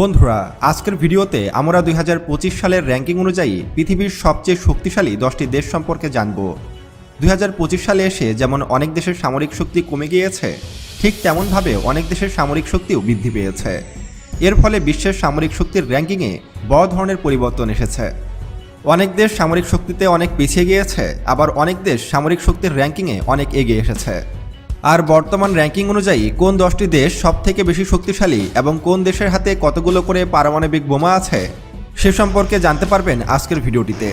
বন্ধুরা, আজকের ভিডিওতে আমরা দুই হাজার পঁচিশ সালের র্যাঙ্কিং অনুযায়ী পৃথিবীর সবচেয়ে শক্তিশালী দশটি দেশ সম্পর্কে জানব। দুই হাজার পঁচিশ সালে এসে যেমন অনেক দেশের সামরিক শক্তি কমে গিয়েছে, ঠিক তেমনভাবে অনেক দেশের সামরিক শক্তিও বৃদ্ধি পেয়েছে। এর ফলে বিশ্বের সামরিক শক্তির র্যাঙ্কিংয়ে বড় ধরনের পরিবর্তন এসেছে। অনেক দেশ সামরিক শক্তিতে অনেক পিছিয়ে গিয়েছে, আবার অনেক দেশ সামরিক শক্তির র্যাঙ্কিংয়ে অনেক এগিয়ে এসেছে। আর বর্তমান র্যাঙ্কিং অনুযায়ী কোন দশটি দেশ সব থেকে বেশি শক্তিশালী এবং কোন দেশের হাতে কতগুলো করে পারমাণবিক বোমা আছে, সে সম্পর্কে জানতে পারবেন আজকের ভিডিওটিতে।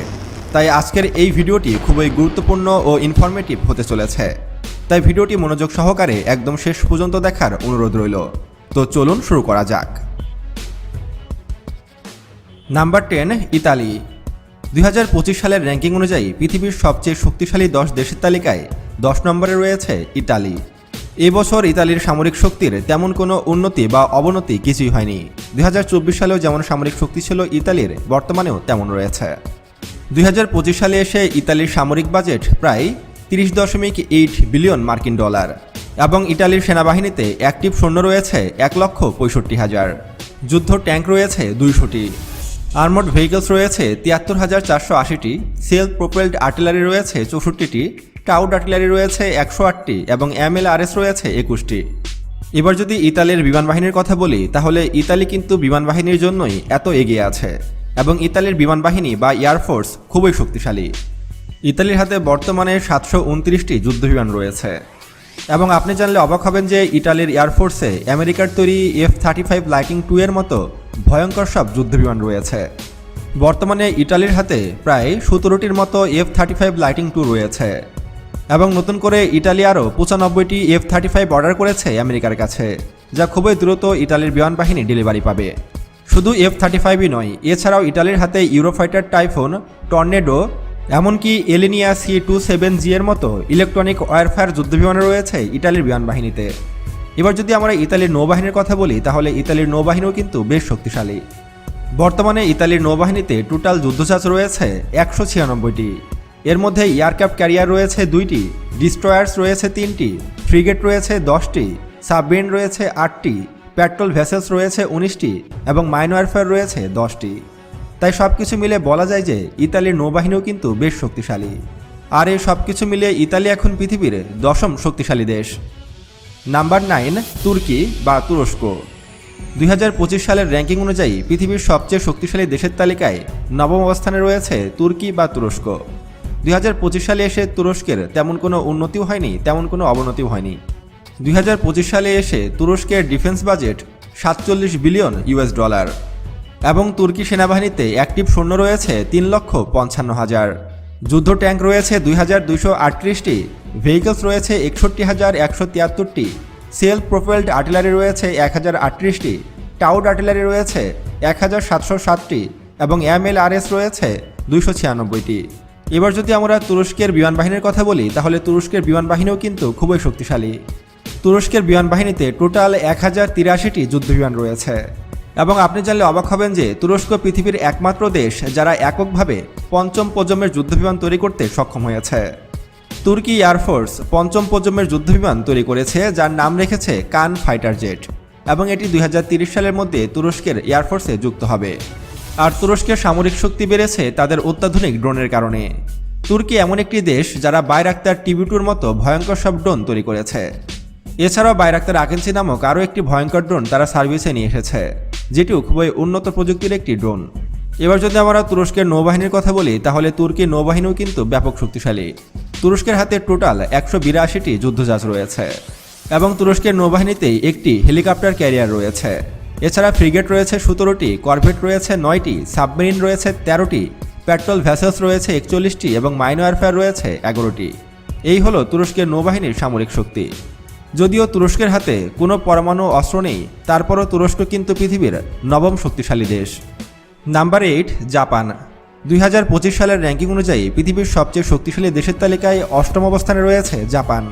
তাই আজকের এই ভিডিওটি খুবই গুরুত্বপূর্ণ ও ইনফরমেটিভ হতে চলেছে। তাই ভিডিওটি মনোযোগ সহকারে একদম শেষ পর্যন্ত দেখার অনুরোধ রইল। তো চলুন শুরু করা যাক। Number ten, Italy. দুই হাজার পঁচিশ সালের র্যাঙ্কিং অনুযায়ী পৃথিবীর সবচেয়ে শক্তিশালী দশ দেশের তালিকায় দশ নম্বরে রয়েছে ইতালি। এবছর ইতালির সামরিক শক্তির তেমন কোনো উন্নতি বা অবনতি কিছুই হয়নি। দুই হাজার চব্বিশ সালেও যেমন সামরিক শক্তি ছিল, ইতালির বর্তমানেও তেমন রয়েছে। দুই হাজার পঁচিশ সালে এসে ইতালির সামরিক বাজেট প্রায় তিরিশ দশমিক এইট বিলিয়ন মার্কিন ডলার এবং ইটালির সেনাবাহিনীতে অ্যাক্টিভ সৈন্য রয়েছে এক লক্ষ পঁয়ষট্টি হাজার। যুদ্ধ ট্যাঙ্ক রয়েছে দুইশোটি। আর্মড ভেহিকলস রয়েছে তিয়াত্তর হাজার চারশো আশিটি। সেলফ প্রোপেলড আর্টিলারি রয়েছে চৌষট্টিটি। টাউড আর্টিলারি রয়েছে একশো আটটি এবং এমএলআরএস রয়েছে একুশটি। এবার যদি ইতালির বিমান বাহিনীর কথা বলি, তাহলে ইতালি কিন্তু বিমান বাহিনীর জন্যই এত এগিয়ে আছে এবং ইতালির বিমান বাহিনী বা এয়ারফোর্স খুবই শক্তিশালী। ইতালির হাতে বর্তমানে সাতশো উনত্রিশটি যুদ্ধবিমান রয়েছে। এবং আপনি জানলে অবাক হবেন যে ইটালির এয়ারফোর্সে আমেরিকার তৈরি F thirty five lightning two এর মতো ভয়ঙ্কর সব যুদ্ধবিমান রয়েছে। বর্তমানে ইটালির হাতে প্রায় সতেরোটির মতো F thirty five lightning two রয়েছে। এবং নতুন করে ইটালি আরও পঁচানব্বইটি এফ থার্টি ফাইভ অর্ডার করেছে আমেরিকার কাছে, যা খুবই দ্রুত ইটালির বিমান বাহিনী ডেলিভারি পাবে। শুধু এফ থার্টি ফাইভই নয়, এছাড়াও ইটালির হাতে ইউরোফাইটার টাইফোন টর্নেডো এমনকি Alenia C two seven G এর মতো ইলেকট্রনিক ওয়ারফেয়ার যুদ্ধবিমান রয়েছে ইটালির বিমান বাহিনীতে। এবার যদি আমরা ইতালির নৌবাহিনীর কথা বলি, তাহলে ইতালির নৌবাহিনীও কিন্তু বেশ শক্তিশালী। বর্তমানে ইতালির নৌবাহিনীতে টোটাল যুদ্ধজাহাজ রয়েছে একশো ছিয়ানব্বইটি। এর মধ্যে এয়ারক্রাফট ক্যারিয়ার রয়েছে দুইটি, ডিস্ট্রয়ার্স রয়েছে তিনটি, ফ্রিগেট রয়েছে দশটি, সাবমেরিন রয়েছে আটটি, পেট্রোল ভেসেলস রয়েছে উনিশটি এবং মাইন ওয়ারফেয়ার রয়েছে দশটি। তাই সব কিছু মিলে বলা যায় যে ইতালির নৌবাহিনীও কিন্তু বেশ শক্তিশালী। আর এই সব কিছু মিলে ইতালি এখন পৃথিবীর দশম শক্তিশালী দেশ। নাম্বার নাইন, তুর্কি বা তুরস্ক। দুই হাজার পঁচিশ সালের র্যাঙ্কিং অনুযায়ী পৃথিবীর সবচেয়ে শক্তিশালী দেশের তালিকায় নবম অবস্থানে রয়েছে তুর্কি বা তুরস্ক। দুই হাজার পঁচিশ সালে এসে তুরস্কের তেমন কোনো উন্নতিও হয়নি, তেমন কোনো অবনতিও হয়নি। দুই হাজার পঁচিশ সালে এসে তুরস্কের ডিফেন্স বাজেট সাতচল্লিশ বিলিয়ন ইউএস ডলার এবং তুর্কি সেনাবাহিনীতে অ্যাক্টিভ সৈন্য রয়েছে তিন লক্ষ পঞ্চান্ন হাজার। যুদ্ধ ট্যাঙ্ক রয়েছে দুই হাজার দুইশো আটত্রিশটি, ভেহিকলস রয়েছে একষট্টি হাজার একশো তিয়াত্তরটি সেলফ প্রোপেলড আর্টিলারি রয়েছে এক হাজার আটত্রিশটি, টাউড আর্টিলারি রয়েছে এক হাজার সাতশো সাতটি এবং এমএলআরএস রয়েছে দুইশো ছিয়ানব্বইটি। এবার যদি আমরা তুরস্কের বিমান বাহিনীর কথা বলি, তাহলে তুরস্কের বিমান বাহিনীও কিন্তু খুবই শক্তিশালী। তুরস্কের বিমান বাহিনীতে টোটাল এক হাজার তিরাশিটি যুদ্ধবিমান রয়েছে। এবং আপনি জানলে অবাক হবেন যে তুরস্ক পৃথিবীর একমাত্র দেশ যারা এককভাবে পঞ্চম প্রজন্মের যুদ্ধবিমান তৈরি করতে সক্ষম হয়েছে। তুর্কি এয়ারফোর্স পঞ্চম প্রজন্মের যুদ্ধবিমান তৈরি করেছে, যার নাম রেখেছে কান ফাইটার জেট। এবং এটি দুই সালের মধ্যে তুরস্কের এয়ারফোর্সে যুক্ত হবে। আর তুরস্কের সামরিক শক্তি বেড়েছে তাদের অত্যাধুনিক ড্রোনের কারণে। তুর্কি এমন একটি দেশ যারা বাইরাক্তার টিবিটুর মতো ভয়ঙ্কর সব ড্রোন তৈরি করেছে। এছাড়াও বাইরাক্তার আকেন্সি নামক আরও একটি ভয়ঙ্কর ড্রোন তারা সার্ভিসে নিয়ে এসেছে, যেটিও খুবই উন্নত প্রযুক্তির একটি ড্রোন। এবার যদি আমরা তুরস্কের নৌবাহিনীর কথা বলি, তাহলে তুর্কির নৌবাহিনীও কিন্তু ব্যাপক শক্তিশালী। তুরস্কের হাতে টোটাল একশো বিরাশিটি যুদ্ধজাহাজ রয়েছে এবং তুরস্কের নৌবাহিনীতেই একটি হেলিকপ্টার ক্যারিয়ার রয়েছে। এছাড়া ফ্রিগেট রয়েছে সতেরোটি, করভেট রয়েছে নয়টি, সাবমেরিন রয়েছে তেরোটি, পেট্রোল ভ্যাসেলস রয়েছে একচল্লিশটি এবং মাইন ওয়ারফেয়ার রয়েছে এগারোটি। এই হলো তুরস্কের নৌবাহিনীর সামরিক শক্তি। যদিও তুরস্কের হাতে কোনো পরমাণু অস্ত্র নেই, তারপরও তুরস্ক কিন্তু পৃথিবীর নবম শক্তিশালী দেশ। Number eight, Japan. দুই হাজার পঁচিশ সালের র্যাঙ্কিং অনুযায়ী পৃথিবীর সবচেয়ে শক্তিশালী দেশের তালিকায় অষ্টম অবস্থানে রয়েছে জাপান।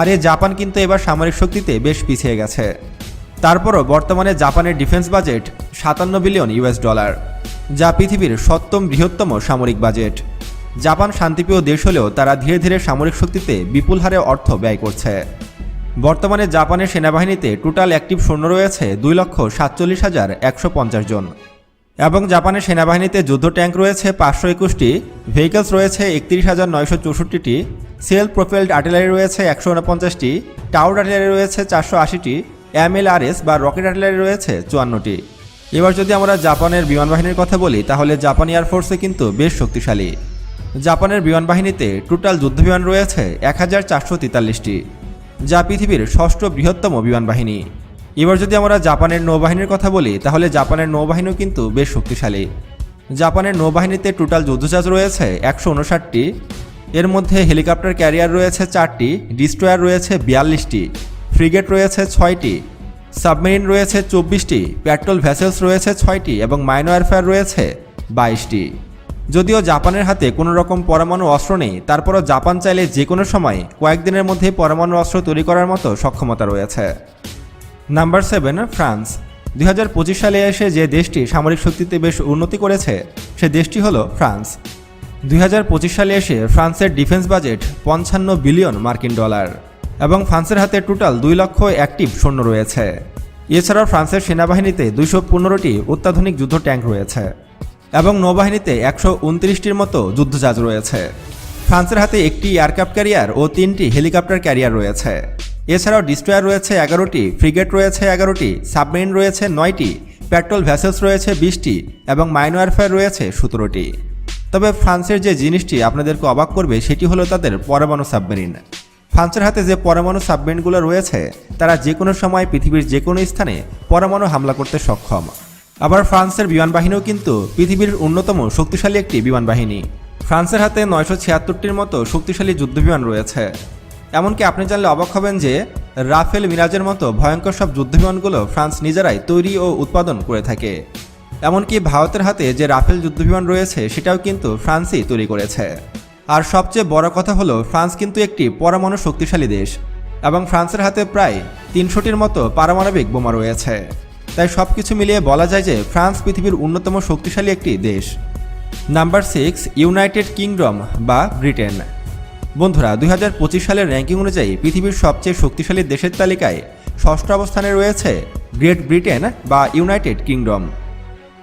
আর এই জাপান কিন্তু এবার সামরিক শক্তিতে বেশ পিছিয়ে গেছে। তারপরও বর্তমানে জাপানের ডিফেন্স বাজেট সাতান্ন বিলিয়ন ইউএস ডলার, যা পৃথিবীর সপ্তম বৃহত্তম সামরিক বাজেট। জাপান শান্তিপ্রিয় দেশ হলেও তারা ধীরে ধীরে সামরিক শক্তিতে বিপুল হারে অর্থ ব্যয় করছে। বর্তমানে জাপানের সেনাবাহিনীতে টোটাল অ্যাক্টিভ সৈন্য রয়েছে দুই লক্ষ সাতচল্লিশ হাজার একশো পঞ্চাশ জন। এবং জাপানের সেনাবাহিনীতে যুদ্ধ ট্যাঙ্ক রয়েছে পাঁচশো একুশটি, ভেহিকলস রয়েছে একত্রিশ হাজার নয়শো চৌষট্টিটি সেল প্রোফেলড আর্টিলারি রয়েছে একশো উনপঞ্চাশটি, টাউড আর্টিলারি রয়েছে চারশো আশিটি এমএলআরএস বা রকেট আর্টিলারি রয়েছে চুয়ান্নটি। এবার যদি আমরা জাপানের বিমান বাহিনীর কথা বলি, তাহলে জাপান এয়ারফোর্সে কিন্তু বেশ শক্তিশালী। জাপানের বিমান বাহিনীতে টোটাল যুদ্ধবিমান রয়েছে এক হাজার চারশো তেতাল্লিশটি, যা পৃথিবীর ষষ্ঠ বৃহত্তম বিমান বাহিনী এবার যদি আমরা জাপানের নৌবাহিনীর কথা বলি, তাহলে জাপানের নৌবাহিনীও কিন্তু বেশ শক্তিশালী। জাপানের নৌবাহিনীতে টোটাল যুদ্ধজাহাজ রয়েছে একশো উনষাটটি, এর মধ্যে হেলিকপ্টার ক্যারিয়ার রয়েছে চারটি, ডিস্ট্রয়ার রয়েছে বিয়াল্লিশটি। ফ্রিগেট রয়েছে ছয়টি, সাবমেরিন রয়েছে চব্বিশটি, পেট্রোল ভ্যাসেলস রয়েছে ছয়টি এবং মাইনো এয়ারফেয়ার রয়েছে বাইশটি। যদিও জাপানের হাতে কোনো রকম পরমাণু অস্ত্র নেই, তারপরও জাপান চাইলে যে কোনো সময় কয়েকদিনের মধ্যে পরমাণু অস্ত্র তৈরি করার মতো সক্ষমতা রয়েছে। Number seven, France. দুই হাজার পঁচিশ সালে এসে যে দেশটি সামরিক শক্তিতে বেশ উন্নতি করেছে, সে দেশটি হলো ফ্রান্স। দুই হাজার পঁচিশ সালে এসে ফ্রান্সের ডিফেন্স বাজেট পঞ্চান্ন বিলিয়ন মার্কিন ডলার। এবং ফ্রান্সের হাতে টোটাল দুই লক্ষ অ্যাক্টিভ সৈন্য রয়েছে। এছাড়াও ফ্রান্সের সেনাবাহিনীতে দুইশো পনেরোটি অত্যাধুনিক যুদ্ধ ট্যাঙ্ক রয়েছে এবং নৌবাহিনীতে একশো উনত্রিশটির মতো যুদ্ধজাহাজ রয়েছে। ফ্রান্সের হাতে একটি এয়ারক্রাফট ক্যারিয়ার ও তিনটি হেলিকপ্টার ক্যারিয়ার রয়েছে। এছাড়াও ডিস্ট্রয়ার রয়েছে এগারোটি, ফ্রিগেট রয়েছে এগারোটি, সাবমেরিন রয়েছে নয়টি, পেট্রোল ভ্যাসেলস রয়েছে বিশটি এবং মাইনো এয়ারফেয়ার রয়েছে সতেরোটি। তবে ফ্রান্সের যে জিনিসটি আপনাদেরকে অবাক করবে সেটি হলো তাদের পরমাণু সাবমেরিন। ফ্রান্সের হাতে যে পরমাণু সাবমেরিনগুলো রয়েছে, তারা যে কোনো সময় পৃথিবীর যে কোনো স্থানে পরমাণু হামলা করতে সক্ষম। আবার ফ্রান্সের বিমান বাহিনীও কিন্তু পৃথিবীর অন্যতম শক্তিশালী একটি বিমান বাহিনী। ফ্রান্সের হাতে নয়শো ছিয়াত্তরটির মতো শক্তিশালী যুদ্ধবিমান রয়েছে। এমনকি আপনি জানলে অবাক হবেন যে, রাফেল মিরাজের মতো ভয়ঙ্কর সব যুদ্ধবিমানগুলো ফ্রান্স নিজেরাই তৈরি ও উৎপাদন করে থাকে। এমনকি ভারতের হাতে যে রাফেল যুদ্ধবিমান রয়েছে, সেটাও কিন্তু ফ্রান্সই তৈরি করেছে। আর সবচেয়ে বড় কথা হলো, ফ্রান্স কিন্তু একটি পরমাণু শক্তিশালী দেশ এবং ফ্রান্সের হাতে প্রায় তিনশোটির মতো পারমাণবিক বোমা রয়েছে। তাই সব কিছু মিলিয়ে বলা যায় যে, ফ্রান্স পৃথিবীর অন্যতম শক্তিশালী একটি দেশ। নাম্বার সিক্স, ইউনাইটেড কিংডম বা ব্রিটেন। বন্ধুরা, দুই হাজার পঁচিশ সালের র্যাঙ্কিং অনুযায়ী পৃথিবীর সবচেয়ে শক্তিশালী দেশের তালিকায় ষষ্ঠ অবস্থানে রয়েছে গ্রেট ব্রিটেন বা ইউনাইটেড কিংডম।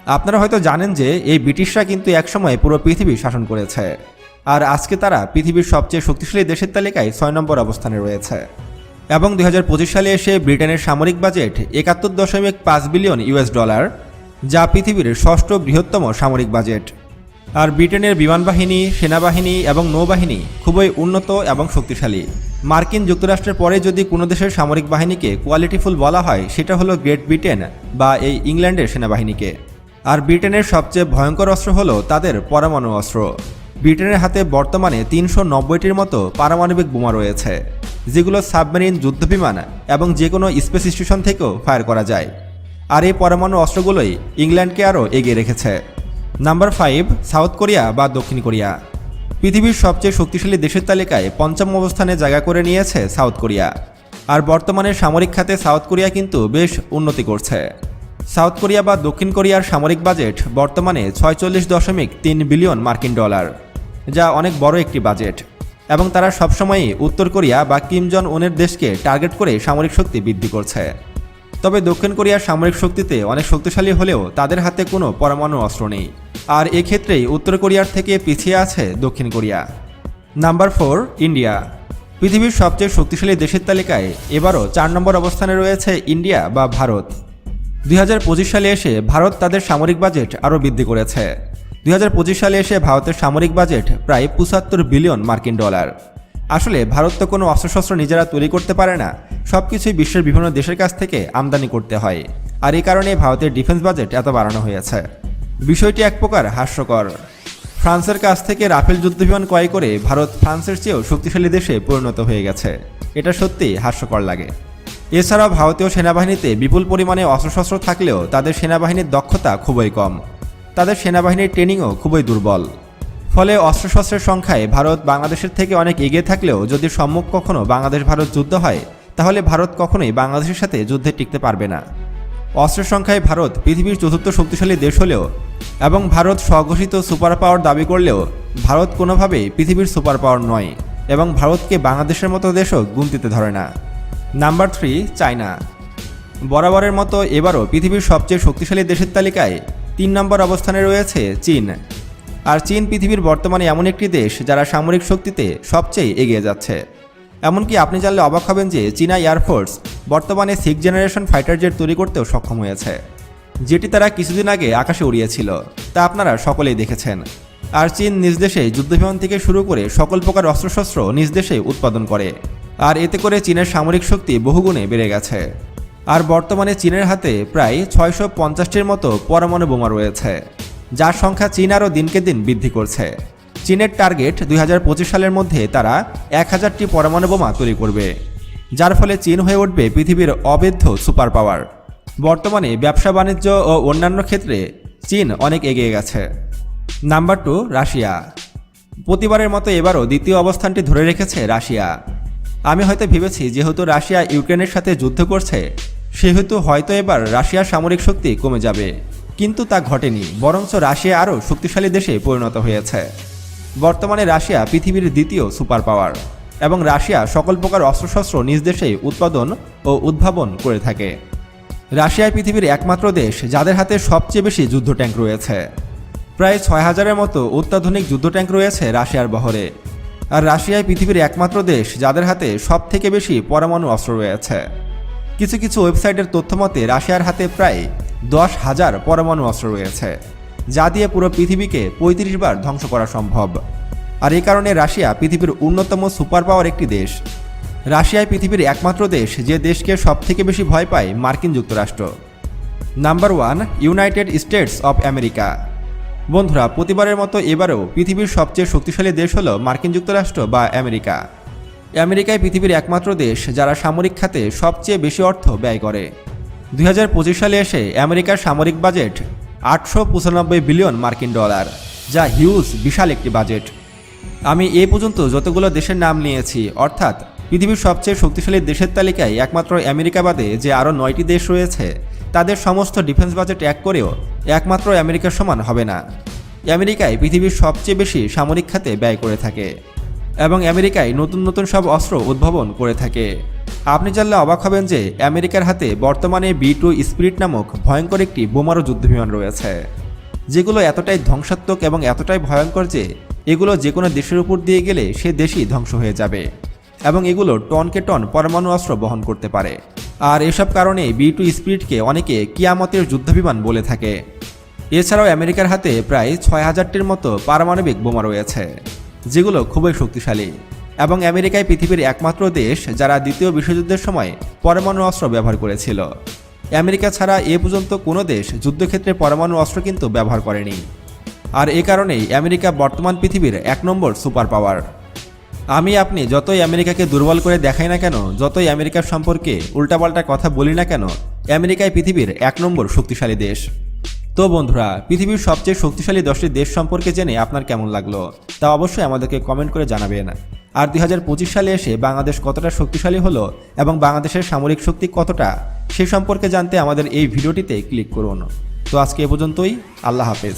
আপনারা হয়তো জানেন যে, এই ব্রিটিশরা কিন্তু একসময় পুরো পৃথিবী শাসন করেছে। আর আজকে তারা পৃথিবীর সবচেয়ে শক্তিশালী দেশের তালিকায় ছয় নম্বর অবস্থানে রয়েছে। এবং দু হাজার পঁচিশ সালে এসে ব্রিটেনের সামরিক বাজেট একাত্তর দশমিক পাঁচ বিলিয়ন ইউএস ডলার, যা পৃথিবীর ষষ্ঠ বৃহত্তম সামরিক বাজেট। আর ব্রিটেনের বিমান বাহিনী, সেনাবাহিনী এবং নৌবাহিনী খুবই উন্নত এবং শক্তিশালী। মার্কিন যুক্তরাষ্ট্রের পরে যদি কোনো দেশের সামরিক বাহিনীকে কোয়ালিটিফুল বলা হয়, সেটা হলো গ্রেট ব্রিটেন বা এই ইংল্যান্ডের সেনাবাহিনীকে। আর ব্রিটেনের সবচেয়ে ভয়ঙ্কর অস্ত্র হলো তাদের পরমাণু অস্ত্র। ব্রিটেনের হাতে বর্তমানে তিনশো নব্বইটির মতো পারমাণবিক বোমা রয়েছে, যেগুলো সাবমেরিন যুদ্ধবিমান এবং যে কোনো স্পেস স্টেশন থেকেও ফায়ার করা যায়। আর এই পরমাণু অস্ত্রগুলোই ইংল্যান্ডকে আরও এগিয়ে রেখেছে। নাম্বার ফাইভ, সাউথ কোরিয়া বা দক্ষিণ কোরিয়া। পৃথিবীর সবচেয়ে শক্তিশালী দেশের তালিকায় পঞ্চম অবস্থানে জায়গা করে নিয়েছে সাউথ কোরিয়া। আর বর্তমানে সামরিক খাতে সাউথ কোরিয়া কিন্তু বেশ উন্নতি করছে। সাউথ কোরিয়া বা দক্ষিণ কোরিয়ার সামরিক বাজেট বর্তমানে ছয়চল্লিশ দশমিক তিন বিলিয়ন মার্কিন ডলার। যা অনেক বড় একটি বাজেট। এবং তারা সবসময়ই উত্তর কোরিয়া বা কিম জন উনের দেশকে টার্গেট করে সামরিক শক্তি বৃদ্ধি করছে। তবে দক্ষিণ কোরিয়ার সামরিক শক্তিতে অনেক শক্তিশালী হলেও তাদের হাতে কোনো পরমাণু অস্ত্র নেই। আর এক্ষেত্রেই উত্তর কোরিয়ার থেকে পিছিয়ে আছে দক্ষিণ কোরিয়া। Number four, India. পৃথিবীর সবচেয়ে শক্তিশালী দেশের তালিকায় এবারও চার নম্বর অবস্থানে রয়েছে ইন্ডিয়া বা ভারত। দুই হাজার পঁচিশ সালে এসে ভারত তাদের সামরিক বাজেট আরও বৃদ্ধি করেছে। দুই হাজার পঁচিশ সালে এসে ভারতের সামরিক বাজেট প্রায় পঁচাত্তর বিলিয়ন মার্কিন ডলার। আসলে ভারত তো কোনো অস্ত্রশস্ত্র নিজেরা তৈরি করতে পারে না সব কিছুই বিশ্বের বিভিন্ন দেশের কাছ থেকে আমদানি করতে হয়। আর এই কারণে ভারতের ডিফেন্স বাজেট এত বাড়ানো হয়েছে। বিষয়টি এক প্রকার হাস্যকর। ফ্রান্সের কাছ থেকে রাফেল যুদ্ধবিমান ক্রয় করে ভারত ফ্রান্সের চেয়েও শক্তিশালী দেশে পরিণত হয়ে গেছে। এটা সত্যিই হাস্যকর লাগে। এছাড়াও ভারতীয় সেনাবাহিনীতে বিপুল পরিমাণে অস্ত্রশস্ত্র থাকলেও তাদের সেনাবাহিনীর দক্ষতা খুবই কম। তাদের সেনাবাহিনীর ট্রেনিংও খুবই দুর্বল। ফলে অস্ত্রশস্ত্রের সংখ্যায় ভারত বাংলাদেশের থেকে অনেক এগিয়ে থাকলেও যদি সম্মুখ কখনও বাংলাদেশ ভারত যুদ্ধ হয়, তাহলে ভারত কখনোই বাংলাদেশের সাথে যুদ্ধে টিকতে পারবে না। অস্ত্রের সংখ্যায় ভারত পৃথিবীর চতুর্থ শক্তিশালী দেশ হলেও এবং ভারত স্বঘোষিত সুপার পাওয়ার দাবি করলেও ভারত কোনোভাবেই পৃথিবীর সুপার পাওয়ার নয় এবং ভারতকে বাংলাদেশের মতো দেশও গুনতিতে ধরে না। Number three, China. বরাবরের মতো এবারও পৃথিবীর সবচেয়ে শক্তিশালী দেশের তালিকায় তিন নম্বর অবস্থানে রয়েছে চীন। আর চীন পৃথিবীর বর্তমানে এমন একটি দেশ যারা সামরিক শক্তিতে সবচেয়ে এগিয়ে যাচ্ছে। এমনকি আপনি জানলে অবাক হবেন যে চীনা এয়ারফোর্স বর্তমানে সিক্স জেনারেশন ফাইটার জেট তৈরি করতেও সক্ষম হয়েছে, যেটি তারা কিছুদিন আগে আকাশে উড়িয়েছিল, তা আপনারা সকলেই দেখেছেন। আর চীন নিজ দেশে যুদ্ধবিমান থেকে শুরু করে সকল প্রকার অস্ত্রশস্ত্র নিজ দেশে উৎপাদন করে, আর এতে করে চীনের সামরিক শক্তি বহুগুণে বেড়ে গেছে। আর বর্তমানে চীনের হাতে প্রায় ছয়শো পঞ্চাশটির মতো পরমাণু বোমা রয়েছে, যার সংখ্যা চীন আরও দিনকে দিন বৃদ্ধি করছে। চীনের টার্গেট দুই হাজার পঁচিশ সালের মধ্যে তারা এক হাজারটি পরমাণু বোমা তৈরি করবে, যার ফলে চীন হয়ে উঠবে পৃথিবীর অবেধ্য সুপার পাওয়ার বর্তমানে ব্যবসা বাণিজ্য ও অন্যান্য ক্ষেত্রে চীন অনেক এগিয়ে গেছে। Number two, Russia. প্রতিবারের মতো এবারও দ্বিতীয় অবস্থানটি ধরে রেখেছে রাশিয়া। আমি হয়তো ভেবেছি যেহেতু রাশিয়া ইউক্রেনের সাথে যুদ্ধ করছে সেহেতু হয়তো এবার রাশিয়ার সামরিক শক্তি কমে যাবে। কিন্তু তা ঘটেনি, বরঞ্চ রাশিয়া আরও শক্তিশালী দেশে পরিণত হয়েছে। বর্তমানে রাশিয়া পৃথিবীর দ্বিতীয় সুপার পাওয়ার এবং রাশিয়া সকল প্রকার অস্ত্রশস্ত্র নিজ দেশেই উৎপাদন ও উদ্ভাবন করে থাকে। রাশিয়ায় পৃথিবীর একমাত্র দেশ, যাদের হাতে সবচেয়ে বেশি যুদ্ধ ট্যাঙ্ক রয়েছে। প্রায় ছয় হাজারের মতো অত্যাধুনিক যুদ্ধ ট্যাঙ্ক রয়েছে রাশিয়ার বহরে। আর রাশিয়ায় পৃথিবীর একমাত্র দেশ, যাদের হাতে সব থেকে বেশি পরমাণু অস্ত্র রয়েছে। কিছু কিছু ওয়েবসাইটের তথ্য মতে, রাশিয়ার হাতে প্রায় দশ হাজার পরমাণু অস্ত্র রয়েছে, যা দিয়ে পুরো পৃথিবীকে পঁয়ত্রিশ বার ধ্বংস করা সম্ভব। আর এই কারণে রাশিয়া পৃথিবীর অন্যতম সুপার পাওয়ার একটি দেশ। রাশিয়ায় পৃথিবীর একমাত্র দেশ, যে দেশকে সব থেকে বেশি ভয় পায় মার্কিন যুক্তরাষ্ট্র। Number one United States of America বন্ধুরা, প্রতিবারের মতো এবারেও পৃথিবীর সবচেয়ে শক্তিশালী দেশ হল মার্কিন যুক্তরাষ্ট্র বা আমেরিকা। আমেরিকায় পৃথিবীর একমাত্র দেশ, যারা সামরিক খাতে সবচেয়ে বেশি অর্থ ব্যয় করে। দু হাজার পঁচিশ সালে এসে আমেরিকার সামরিক বাজেট আটশো পঁচানব্বই বিলিয়ন মার্কিন ডলার, যা হিউজ, বিশাল একটি বাজেট। আমি এ পর্যন্ত যতগুলো দেশের নাম নিয়েছি, অর্থাৎ পৃথিবীর সবচেয়ে শক্তিশালী দেশের তালিকায় একমাত্র আমেরিকা বাদে যে আরও নয়টি দেশ রয়েছে, তাদের সমস্ত ডিফেন্স বাজেট এক করেও একমাত্র আমেরিকার সমান হবে না। আমেরিকায় পৃথিবীর সবচেয়ে বেশি সামরিক খাতে ব্যয় করে থাকে। এবং আমেরিকায় নতুন নতুন সব অস্ত্র উদ্ভাবন করে থাকে। আপনি জানলে অবাক হবেন যে আমেরিকার হাতে বর্তমানে বি টু স্পিরিট নামক ভয়ঙ্কর একটি বোমারু যুদ্ধবিমান রয়েছে। যেগুলো এতটাই ধ্বংসাত্মক এবং এতটাই ভয়ঙ্কর যে এগুলো যে কোনো দেশের উপর দিয়ে গেলে সে দেশই ধ্বংস হয়ে যাবে এবং এগুলো টনকে টন পরমাণু অস্ত্র বহন করতে পারে। আর এসব কারণে বি টু স্পিরিটকে অনেকে কিয়ামতের যুদ্ধবিমান বলে থাকে। এছাড়াও আমেরিকার হাতে প্রায় ছয় হাজারটির মতো পারমাণবিক বোমা রয়েছে। যেগুলো খুবই শক্তিশালী। এবং আমেরিকায় পৃথিবীর একমাত্র দেশ যারা দ্বিতীয় বিশ্বযুদ্ধের সময় পরমাণু অস্ত্র ব্যবহার করেছিল। আমেরিকা ছাড়া এ পর্যন্ত কোনো দেশ যুদ্ধক্ষেত্রে পরমাণু অস্ত্র কিন্তু ব্যবহার করেনি। আর এ কারণেই আমেরিকা বর্তমান পৃথিবীর এক নম্বর সুপার পাওয়ার। আমি, আপনি যতই আমেরিকাকে দুর্বল করে দেখাই না কেন, যতই আমেরিকার সম্পর্কে উল্টাপাল্টা কথা বলি না কেন আমেরিকায় পৃথিবীর এক নম্বর শক্তিশালী দেশ। তো বন্ধুরা, পৃথিবীর সবচেয়ে শক্তিশালী দশটি দেশ সম্পর্কে জেনে আপনার কেমন লাগল? তা অবশ্যই আমাদেরকে কমেন্ট করে জানাবেন। আর দুই হাজার পঁচিশ সালে এসে বাংলাদেশ কতটা শক্তিশালী হলো এবং বাংলাদেশের সামরিক শক্তি কতটা, সে সম্পর্কে জানতে আমাদের এই ভিডিওটিতে ক্লিক করুন। তো আজকে এ পর্যন্তই, আল্লাহ হাফেজ।